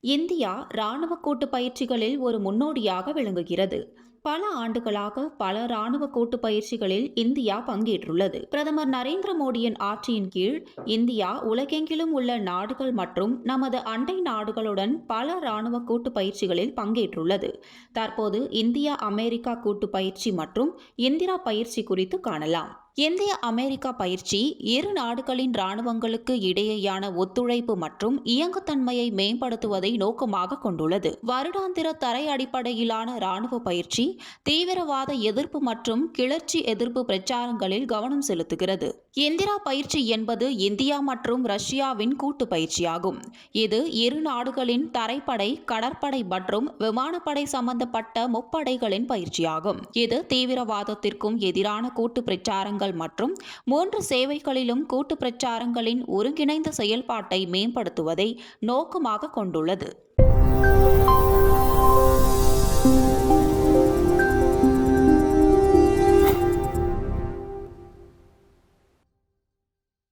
India ராணுவ கூட்டு பயிற்சிகளில் ஒரு முன்னோடியாக விளங்குகிறது. பல ஆண்டுகளாக பல ராணுவ கூட்டு பயிற்சிகளில் இந்தியா பங்கேற்றுள்ளது. பிரதமர் நரேந்திர மோடியின் ஆட்சியின் கீழ் இந்தியா உலகெங்கிலும் உள்ள நாடுகள் மற்றும் நமது அண்டை நாடுகளுடன் பல ராணுவ கூட்டு பயிற்சிகளில் பங்கேற்றுள்ளது. தற்போது இந்தியா அமெரிக்கா கூட்டு பயிற்சி மற்றும் இந்திரா பயிற்சி குறித்து காணலாம். இந்திய அமெரிக்கா பயிற்சி இரு நாடுகளின் ராணுவங்களுக்கு இடையேயான ஒத்துழைப்பு மற்றும் இயங்குத்தன்மையை மேம்படுத்துவதை நோக்கமாக கொண்டுள்ளது. வருடாந்திர தரை அடிப்படையிலான ராணுவ பயிற்சி தீவிரவாத எதிர்ப்பு மற்றும் கிளர்ச்சி எதிர்ப்பு பிரச்சாரங்களில் கவனம் செலுத்துகிறது. இந்திரா பயிற்சி என்பது இந்தியா மற்றும் ரஷ்யாவின் கூட்டு பயிற்சியாகும். இது இரு நாடுகளின் தரைப்படை கடற்படை மற்றும் விமானப்படை சம்பந்தப்பட்ட முப்படைகளின் பயிற்சியாகும். இது தீவிரவாதத்திற்கும் எதிரான கூட்டு பிரச்சாரங்கள் மற்றும் மூன்று சேவைகளிலும் கூட்டு பிரச்சாரங்களின் ஒருங்கிணைந்த செயல்பாட்டை மேம்படுத்துவதை நோக்கமாக கொண்டுள்ளது.